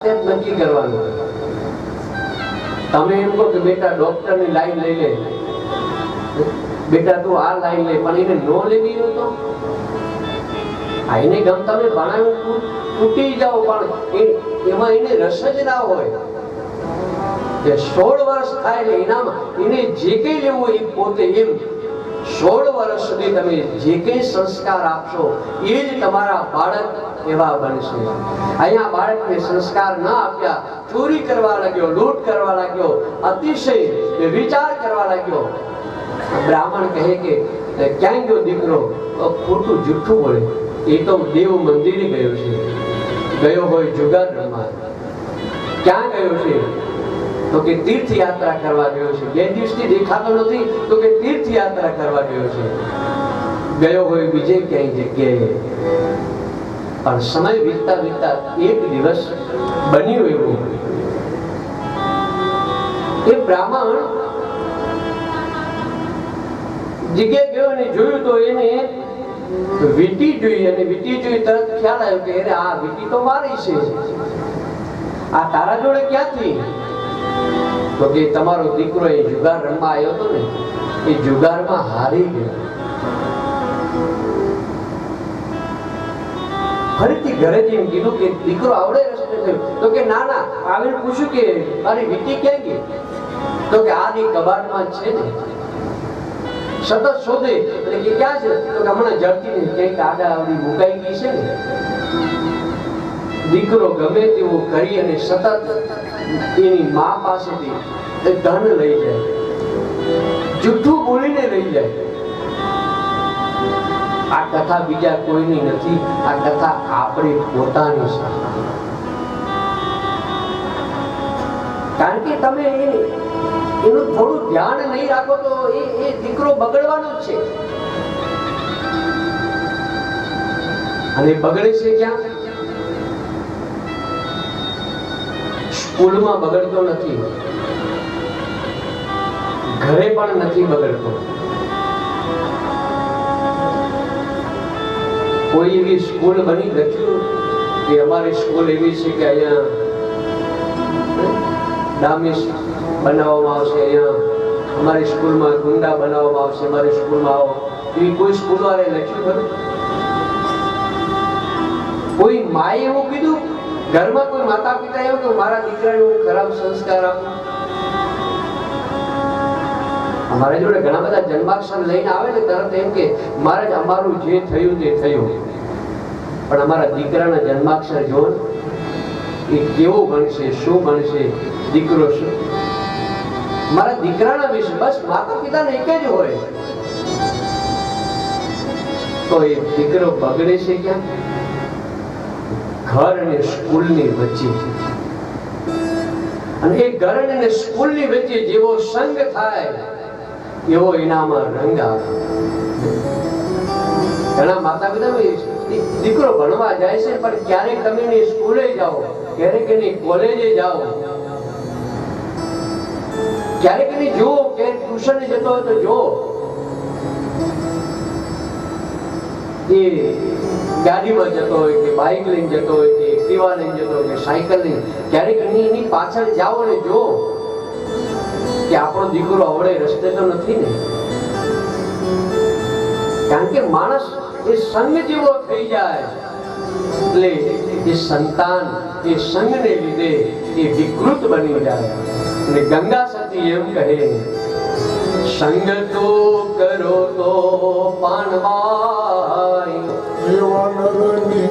નક્કી કરવાનું તમે એમ કહો કે બેટા ડોક્ટરની લાઈન લઈ લે. બેટા તું આ લાઈન લે, પણ એને નો લેવી હોય તો? આ એને ગમ તમે ભણાવ્યું તૂટી જાઓ, પણ એમાં એને રસ જ ના હોય. કે સોળ વર્ષ થાય એટલે એનામાં એને જે કંઈ લેવું એ પોતે એમ. સોળ વર્ષ સુધી તમે જે કંઈ સંસ્કાર આપશો, એ જ તમારા બાળક એવા બનશે. અહીંયા બાળકને સંસ્કાર ન આપ્યા, ચોરી કરવા લાગ્યો, લૂંટ કરવા લાગ્યો, અતિશય વિચાર કરવા લાગ્યો. બ્રાહ્મણ કહે કે ક્યાં ગયો દીકરો? ખોટું જૂઠું બોલે. એ તો દેવ મંદિરે ગયો છે. ગયો હોય જુગાર રમવા. ક્યાં ગયો છે? તો કે તીર્થ યાત્રા કરવા ગયો છે. બે દિવસથી દેખાતો નથી, તો કે તીર્થ યાત્રા કરવા ગયો છે. ગયો હોય બીજે ક્યાંય જગ્યાએ. પણ સમય વીતતા વીતતા એક દિવસ બન્યું એવું. એ બ્રાહ્મણ જગ્યાએ ગયો અને જોયું તો એને વીટી જોઈ અને વીટી જોઈ તરત ખ્યાલ આવ્યો કે અરે આ વીટી તો મારી છે. આ તારા જોડે ક્યાંથી? તો કે તમારો દીકરો એ જુગાર રમવા આવ્યો હતો ને, એ જુગારમાં હારી ગયો. ફરીથી ઘરે જઈને કીધું કે દીકરો આવડે રસ્તે થયો તો કે ના ના, આવીને પૂછ્યું કે મારી વીટી ક્યાં ગઈ? તો કે આ ની કબાટમાં છે ને. સતત શોધે. એટલે કે ક્યાં છે? તો કે હમણાં જડતી ને ક્યાંક આડા આવડી મુકાઈ ગઈ છે ને. દીકરો ગમે તેવું કરી અને સતત એની મા પાસેથી ધન લઈ જાય. જુઠ્ઠું બોલીને લઈ જાય. આ કથા બીજા કોઈની નથી, આ કથા આપણી પોતાની છે. કારણ કે તમે એનું થોડું ધ્યાન નહીં રાખો તો એ એ દીકરો બગડવાનો છે. અને બગડે છે ક્યાં? સ્કૂલમાં બગડતો નથી. ઘરે પણ નથી બગડતો. કોઈ એવી સ્કૂલ બની લખ્યું કે અમારી સ્કૂલ એવી છે કે અહીંયા ડામીસ બનાવવામાં આવશે, અહીંયા અમારી સ્કૂલમાં ગુંડા બનાવવામાં આવશે, અમારી સ્કૂલમાં આવો. એવી કોઈ સ્કૂલ વાળે લખ્યું ખરું? કોઈ માએ એવું કીધું? ઘરમાં કોઈ માતા પિતા એવું કે, મારા દીકરાને હું ખરાબ સંસ્કાર આપું. અમારા જોડે ઘણા બધા જન્માક્ષર લઈને આવે ને તરત એમ કે મારે જ અમારું જે થયું તે થયું. પણ અમારા દીકરાના જન્માક્ષર જો એ કેવો બનશે, શું બનશે, દીકરો શું? મારા દીકરાના વિશે બસ માતા પિતાને એક જ હોય. તો એ દીકરો બગડે છે ક્યાં? ઘર અને સ્કૂલની વચ્ચે. અને એ ઘર અને સ્કૂલની વચ્ચે જેવો સંગ થાય. એવો એનામાં રંગ આવે ઘણા માતા પિતા દીકરો ભણવા જાય છે, પણ ક્યારેક તમે એની સ્કૂલે જાઓ, ક્યારેક એની કોલેજે જાઓ, ક્યારેક એની જુઓ કે ટ્યુશન જતો હોય તો જુઓ. એ ગાડીમાં જતો હોય કે બાઇક લઈને જતો હોય કે એક્ટિવા લઈને જતો હોય કે સાયકલ લઈને, ક્યારેક એની એની પાછળ જાઓ ને જુઓ. કે આપણો દીકરો આવડે રસ્તે તો નથી ને. કારણ કે માણસ એ સંગ જેવો થઈ જાય. એટલે એ સંતાન, એ સંગને લીધે એ વિકૃત બની જાય. અને ગંગા સતી એમ કહે, સંગ તો કરો તો પાનવાય એવા નરની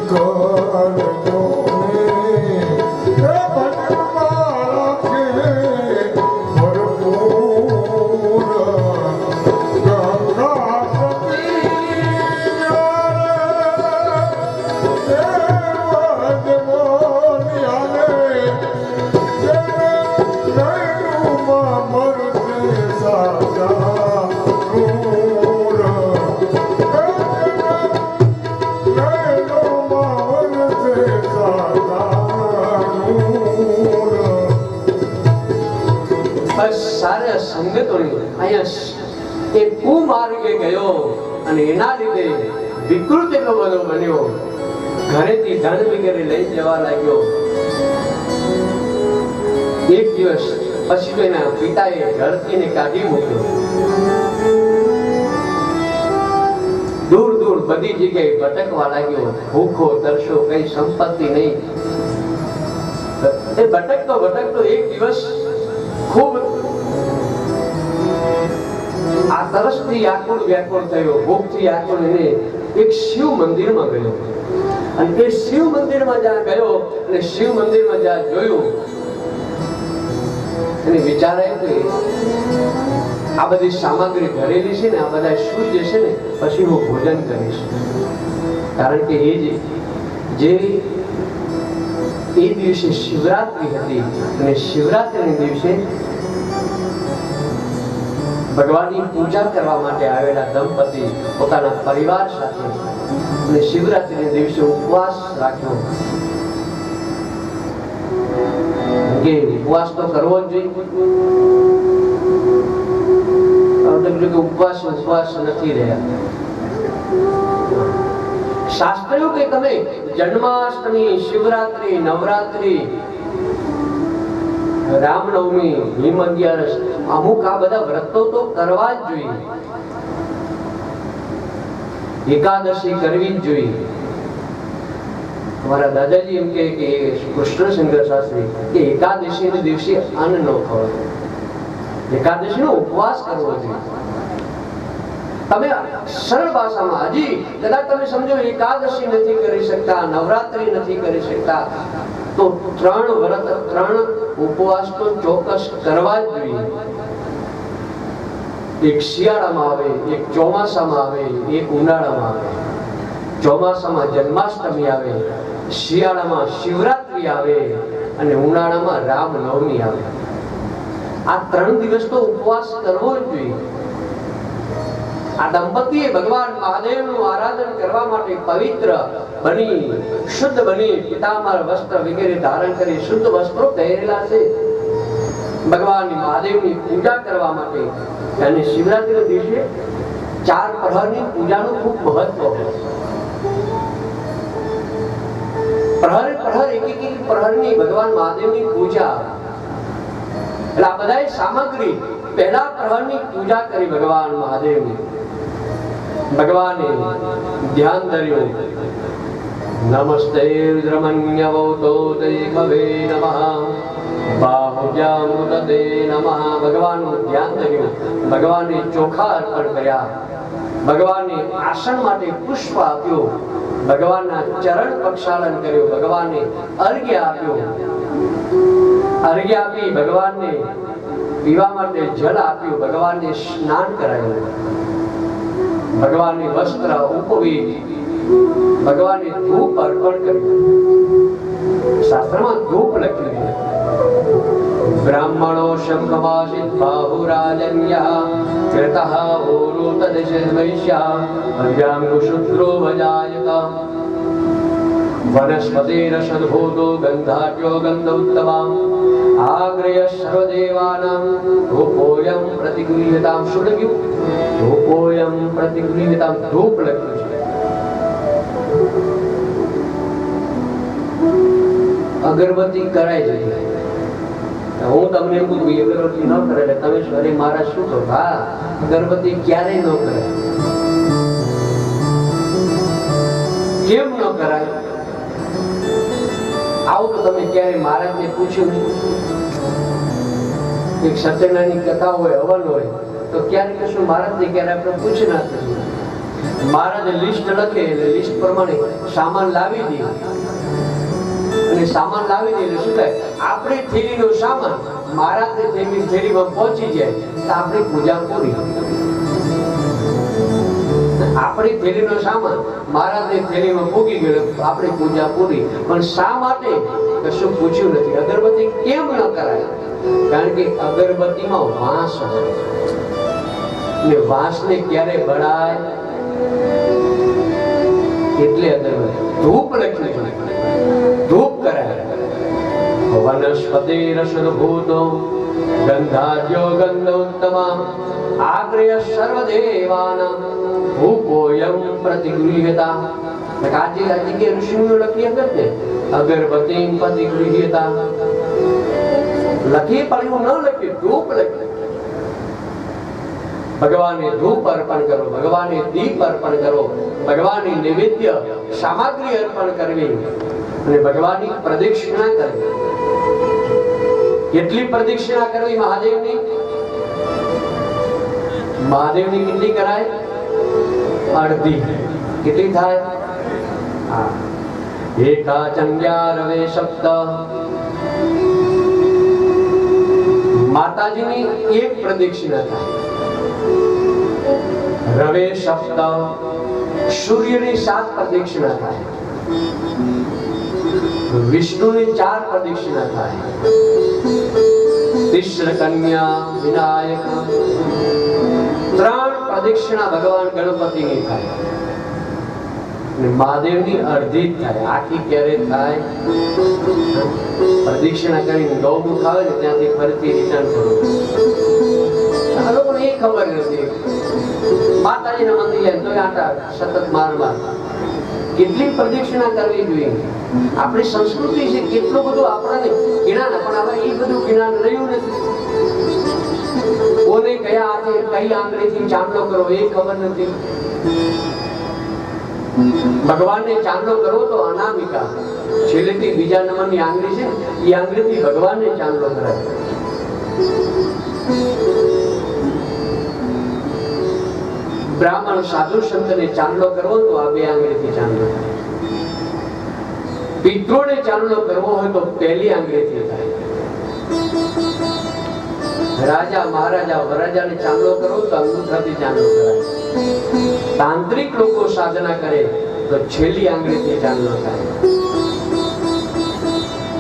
બસ સંગતોની અહીંયા એ કુમાર્ગે ગયો અને એના લીધે વિકૃત એટલો બધો બન્યો. ઘરેથી ધન વગેરે લઈ જવા લાગ્યો. એક દિવસ પછી તો એના પિતાએ ઘરથી એને કાઢી મૂક્યો. દૂર દૂર બધી જગ્યાએ ભટકવા લાગ્યો. ભૂખો, તરસો, કઈ સંપત્તિ નહીં. એ ભટકતો ભટકતો એક દિવસ ખૂબ આ તરસથી આકુળ વ્યાકુળ થયો ભૂખથી આકુળ એને એક શિવ મંદિરમાં ગયો. અને તે શિવ મંદિરમાં જ્યાં ગયો અને શિવ મંદિરમાં જ્યાં જોયું, એને વિચાર આવ્યો કે આ બધી સામગ્રી ભરેલી છે ને, આ બધા શુદ્ધ છે ને, પછી હું ભોજન કરીશ. કારણ કે એ જે એ દિવસે શિવરાત્રી હતી અને શિવરાત્રીના દિવસે ભગવાનની પૂજા કરવા માટે આવેલા દંપતી પોતાના પરિવાર સાથે અને દિવસે ઉપવાસ રાખ્યો. ઉપવાસ તો કરવો જ જોઈએ. ઉપવાસ ઉપવાસ નથી રહ્યા. શાસ્ત્ર એવું કે તમે જન્માષ્ટમી, શિવરાત્રી, નવરાત્રી રામનવમી અગિયારસ, અમુક આ બધા વ્રતો તો કરવા જ જોઈએ. એકાદશી કરવી જ જોઈએ. અમારા દાદાજી એમ કે કૃષ્ણશંકર શાસ્ત્રી કે એકાદશી ને દિવસે અન્ન ન ખવડો એકાદશી નો ઉપવાસ કરવો જોઈએ. તમે સરળ ભાષામાં, હજી કદાચ તમે સમજો, એકાદશી નથી કરી શકતા, નવરાત્રી નથી કરી શકતા. તો ત્રણ વ્રત, ત્રણ ઉપવાસ તો ચોક્કસ કરવા જ જોઈએ. એક શિયાળામાં આવે, એક ચોમાસામાં આવે, એક ઉનાળામાં આવે. ચોમાસામાં જન્માષ્ટમી આવે, શિયાળામાં શિવરાત્રી આવે અને ઉનાળામાં રામનવમી આવે. આ ત્રણ દિવસ તો ઉપવાસ કરવો જ જોઈએ. આ દંપતીએ ભગવાન મહાદેવનું આરાધન કરવા માટે પવિત્ર બની, શુદ્ધ બની પિતામર વસ્ત્ર વગેરે ધારણ કરી શુદ્ધ વસ્ત્રો પહેરેલા છે. ભગવાન મહાદેવની પૂજા કરવા માટે અને શિવરાત્રીના દિવસે ચાર પ્રહરની પૂજાનું ખૂબ મહત્વ પ્રહર પ્રહર એક એક પ્રહરની ભગવાન મહાદેવની પૂજા. એટલે આ બધાય સામગ્રી પહેલા પ્રહરની પૂજા કરી ભગવાન મહાદેવની. ભગવાને ધ્યાન ધર્યું. નમસ્તે રુદ્રમન્યવતો તે કવે નમઃ. ધ્યાન ધર્યું. ભગવાનને ચોખા અર્પણ કર્યા. ભગવાને આસન માટે પુષ્પ આપ્યું. ભગવાનના ચરણ પ્રક્ષાલન કર્યું. ભગવાનને અર્ઘ્ય આપ્યું. અર્ઘ્ય આપી ભગવાનને પીવા માટે જળ આપ્યું. ભગવાનને સ્નાન કરાયું. ભગવાનને વસ્ત્ર ઉપવી ભગવાનને ધૂપ અર્પણ કર્યું શાસ્ત્રમાં ધૂપ લખ્યું છે બ્રાહ્મણો શંખવાસિત બાહુરાજન્યા કૃતઃ ઓરુતદશવૈશ્યા અભ્યાંગુશૂદ્રો ભજાયત વનસ્પતિરસદ્ભૂતો ગંધાટ્યો ગંધઉત્તમામ આગ્રય સર્વદેવાનામ ધૂપોયમ પ્રતિગૃહ્યતામ શું લખ્યું ધૂપોયમ પ્રતિગૃહ્યતામ ધૂપ લખ્યું છે અગરબત્તી કરાય છે હું તમને એમ પૂછું અગરબત્તી ન કરે તમે શું મારા શું કહો હા અગરબત્તી ક્યારેય ન કરે આવું તો તમે ક્યારે મહારાજને પૂછ્યું એક સત્યનારાયણની કથા હોય, હવન હોય, તો ક્યારે કશું મહારાજને ક્યારે આપણે પૂછી ના થયું મહારાજ લિસ્ટ લખે એટલે લિસ્ટ પ્રમાણે સામાન લાવી દે. અને સામાન લાવી દે એટલે શું થાય? આપણી થેલીનો સામાન મહારાજની થેલી થેલીમાં પહોંચી જાય, તો આપણી પૂજા પૂરી. આપણી થેલીનો સામાન મહારાજની થેલીમાં પૂગી ગયો, આપણી પૂજા પૂરી. પણ શા માટે? કશું પૂછ્યું નથી. અગરબત્તી કેમ ન કરાય? કારણ કે અગરબત્તીમાં વાંસ હોય ને વાંસને ક્યારે બળાય એટલે અગરબત્તી. ધૂપ છે ધૂપ કરાય. વનસ્પતિ રસદભૂતો ગંધાદ્યો ગંધોત્તમ આગ્રય સર્વદેવાના ભૂપોયમ પ્રતિગૃહ્યતા આજે આજે કે ઋષિમુનિઓ લખી ને અગરબત્તી પ્રતિગૃહ્યતા લખી પણ ન લખ્યું ધૂપ લખ્યું ભગવાનને ધૂપ અર્પણ કરો ભગવાનને દીપ અર્પણ કરો ભગવાનની નૈવેદ્ય સામગ્રી અર્પણ કરવી અને ભગવાનની પ્રદક્ષિણા કરવી કેટલી પ્રદક્ષિણા કરવી મહાદેવની? મહાદેવની કેટલી કરાય? અડધી. કેટલી થાય? હા. એકા ચંગ્યા રવે શબ્દ માતાજીની એક પ્રદક્ષિણા થાય. રવે શબ્દ સૂર્યની સાત પ્રદક્ષિણા થાય. વિષ્ણુની ચાર પ્રદક્ષિણા થાય. કન્યા, વિનાયક, ત્રણ પ્રદક્ષિણા ભગવાન ગણપતિની થાય. મહાદેવની અડધી થાય. આખી ક્યારે થાય? પ્રદક્ષિણા કરીને ગૌમુખ આવે ને ત્યાંથી ફરીથી રિટર્ન કરો લોકોને એ ખબર નથી. માતાજીના મંદિર તો આટા સતત માર માર કેટલી પ્રદક્ષિણા કરવી જોઈએ? આપણી સંસ્કૃતિ છે કેટલું બધું આપણને જ્ઞાન પણ હવે એ બધું જ્ઞાન રહ્યું નથી. કોને કયા હાથે કઈ આંગળીથી ચાંદલો કરવો એ ખબર નથી. ભગવાનને ચાંદલો કરવો તો અનામિકા. છેલ્લેથી બીજા નંબરની આંગળી છે ને, એ આંગળીથી ભગવાનને ચાંદલો કરાય. બ્રાહ્મણ સાધુ સંતને ચાંદલો કરવો તો આ બે આંગળીથી ચાંદલો. થાય. પિતૃને ચાંદલો કરવો હોય તો પહેલી આંગળીથી થાય. રાજા, મહારાજા, વરરાજાને ચાંદલો કરવો તો અંગૂઠાથી ચાંદલો કરાય. તાંત્રિક લોકો સાધના કરે તો છેલ્લી આંગળીથી ચાંદલો થાય.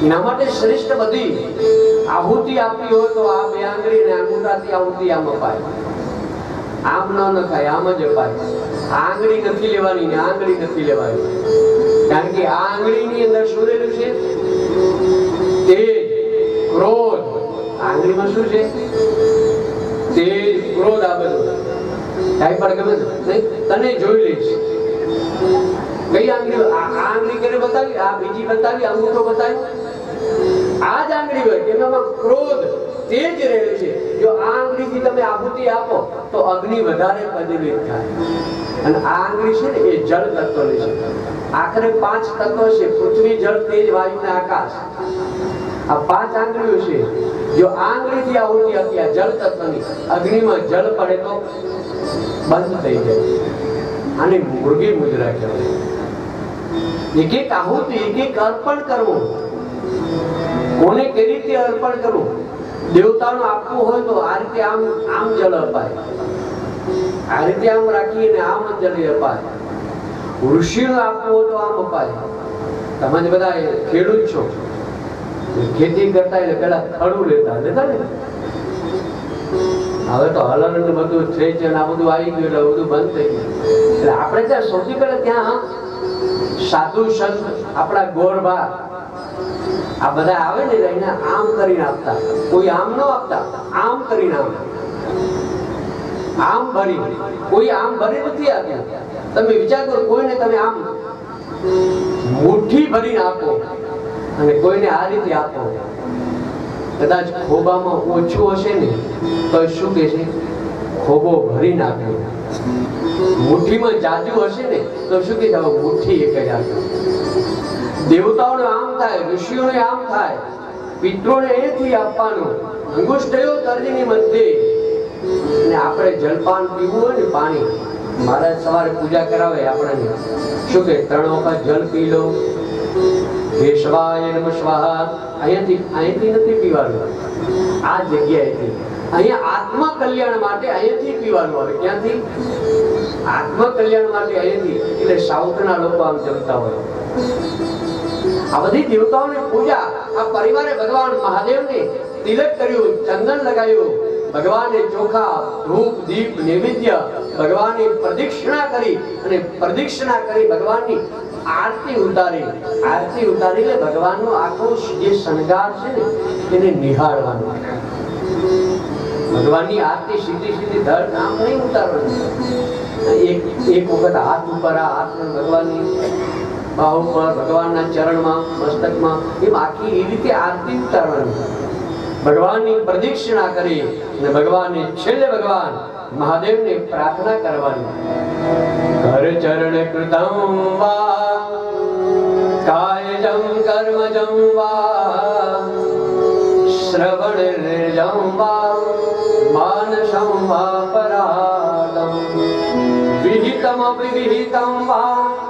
એના માટે શ્રેષ્ઠ બધી આહુતિ આપવી હોય તો આ બે આંગળી ને અંગૂઠાથી આહુતિ આમ અપાય. આમ ન નખાય આમ જ અપાય. આંગળી નથી લેવાની ને આંગળી નથી લેવાની. કારણ કે આ આંગળીની અંદર શું રહેલું છે? તેજ ક્રોધ. આંગળીમાં શું છે? તેજ ક્રોધ આ બધું. કાંઈ પણ ગમે? તને જોઈ લઈશ કઈ આંગળી આ આંગળી કરે બતાવી? આ બીજી બતાવી અંગૂઠો બતાવી. આ જ આંગળી હોય કે એનામાં ક્રોધ જ રહ્યું છે. જો આ આંગળીથી તમે આહુતિ આપો, તો અગ્નિ વધારે પ્રજ્વલિત થાય. અને આ આંગળી છે ને, એ જળ તત્વની છે. આખરે પાંચ તત્વ છે. પૃથ્વી, જળ, તેજ, વાયુ અને આકાશ. આ પાંચ આંગળીઓ છે. જો આંગળીથી આહુતિ આપી, આ જળ તત્વની, અગ્નિમાં જળ પડે તો બંધ થઈ જાય. અને મુરગી મુજરા કહેવાય. એક એક આહુતિ, એક એક અર્પણ કરવું. કોને કઈ રીતે અર્પણ કરવું? દેવતાનું આપવું હોય તો આ રીતે આમ આમ જળ અપાય. આ રીતે આમ રાખીને આમ જળ અપાય. ઋષિનું આપવું હોય તો આમ અપાય. તમે બધા ખેડૂત છો. ખેતી કરતા એટલે પેલા ખડું લેતા લેતા ને. હવે તો હલન બધું છે છે આ બધું આવી ગયું એટલે બધું બંધ થઈ ગયું. એટલે આપણે ત્યાં સૌથી પહેલા ત્યાં સાધુ સંત, આપણા ગોરભા આ બધા આવે ને એને આમ કરીને આપતા. કોઈ આમ ન આપતા, આમ કરીને આમ આમ ભરી. કોઈ આમ ભરી નથી આપ્યા તમે વિચાર કરો, કોઈને તમે આમ મુઠ્ઠી ભરીને આપો અને કોઈને આ રીતે આપો. કદાચ ખોબામાં ઓછું હશે ને, તો શું કે છે? ખોબો ભરીને આપ્યો મુઠ્ઠીમાં જાજુ હશે ને, તો શું કે મુઠ્ઠી એક જ આપ્યો દેવતાઓને આમ થાય, ઋષિઓને આમ થાય, પિત્રોને એથી આપવાનું. અંગુષ્ઠયો તર્જની મધ્યે. અને આપણે જલપાન પીવું હોય ને પાણી, મહારાજ સવારે પૂજા કરાવે આપણને. શું કે ત્રણ વખત જલ પી લો. ભેષવાય નમ સ્વાહા. અહીંયાથી અહીંથી નથી પીવાનું. આ જગ્યાએથી. અહીંયા આત્મ કલ્યાણ માટે અહીંયાથી પીવાનું આવે. ક્યાંથી? આત્મ કલ્યાણ માટે અહીંયાથી. એટલે સાઉથના લોકો આમ જમતા હોય. આ બધી દેવતાઓની પૂજા આ પરિવારે ભગવાન મહાદેવને તિલક કર્યું, ચંદન લગાવ્યું. ભગવાનને ચોખા, ધૂપ, દીપ, નૈવેદ્ય ભગવાનની પ્રદક્ષિણા કરી અને પ્રદક્ષિણા કરી ભગવાનની આરતી ઉતારી. આરતી ઉતારી એટલે ભગવાનનો આખો જે શણગાર છે ને તેને નિહાળવાનો. ભગવાનની આરતી સીધી સીધી ધર નામ નહીં ઉતારવાનું. એક એક વખત હાથ ઉપર આ ભગવાનની બાહુ પર, ભગવાનના ચરણમાં, મસ્તકમાં એમ આખી એ રીતે આરતી ઉતારવાની ભગવાનની પ્રદક્ષિણા કરી અને ભગવાનની છેલ્લે ભગવાન મહાદેવને પ્રાર્થના કરવાની. ઘર ચરણ કૃતમ વા, કાયજમ કર્મજમ વા, શ્રવણ નિર્જમ વા, માનસમ વા પરાદમ વિહિતમ વિહિતમ વા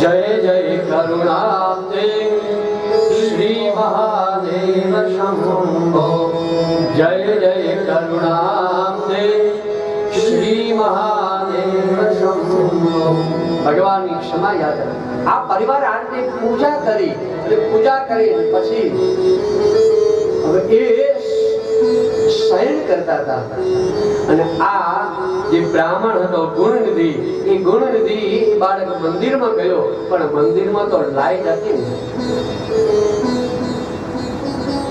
જય જય કરુણાબ્દે શ્રી મહાદેવ શંભો જય જય કરુણાબ્દે શ્રી મહાદેવ શંભો ભગવાનની ક્ષમા યાદ. આ પરિવાર આ રીતે પૂજા કરી અને પૂજા કરી પછી હવે એ શયન કરતા હતા. અને આ જે બ્રાહ્મણ હતો ગુણનિધિ એ ગુણનિધિ એ બાળક મંદિરમાં ગયો, પણ મંદિરમાં તો લાઈટ હતી ને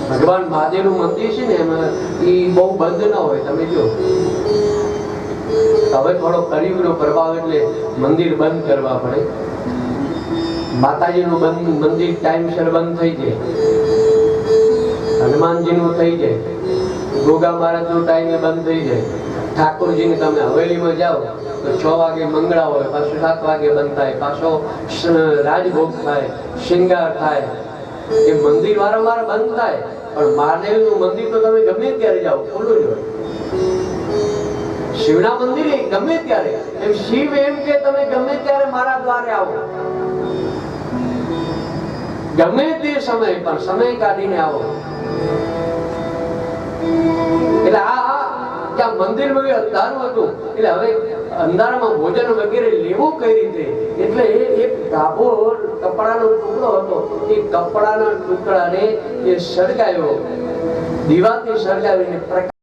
ભગવાન મહાદેવનું મંદિર છે ને એમાં, એ બહુ બંધ ના હોય, તમે જો. હવે થોડો કળિયુગનો પ્રભાવ એટલે મંદિર બંધ કરવા પડે. માતાજીનું બંધ, મંદિર ટાઈમસર બંધ થઈ જાય. હનુમાનજીનું થઈ જાય. ગોગા મહારાજનું ટાઈમે બંધ થઈ જાય. ઠાકોરજીને તમે હવેલીમાં જાઓ, તો છ વાગે મંગળા હોય, પાછું સાત વાગે બંધ થાય, પાછો રાજભોગ થાય, શિંગાર થાય. એ મંદિર વારંવાર બંધ થાય, પણ મહાદેવનું મંદિર તો તમે ગમે ત્યારે જાઓ, ખુલ્લું જ હોય. શિવના મંદિરે ગમે ત્યારે, એમ શિવ એમ કે તમે ગમે ત્યારે મારા દ્વારે આવો. ગમે તે સમય પણ સમય કાઢીને આવો. એટલે આ ત્યાં મંદિરમાં બી અંધારું હતું. એટલે હવે અંધારામાં ભોજન વગેરે લેવું કઈ રીતે? એટલે એ એક ધાબો કપડાનો ટુકડો હતો. એ કપડાના ટુકડાને એ સળગાવ્યો દીવાથી સળગાવીને પ્રકાશ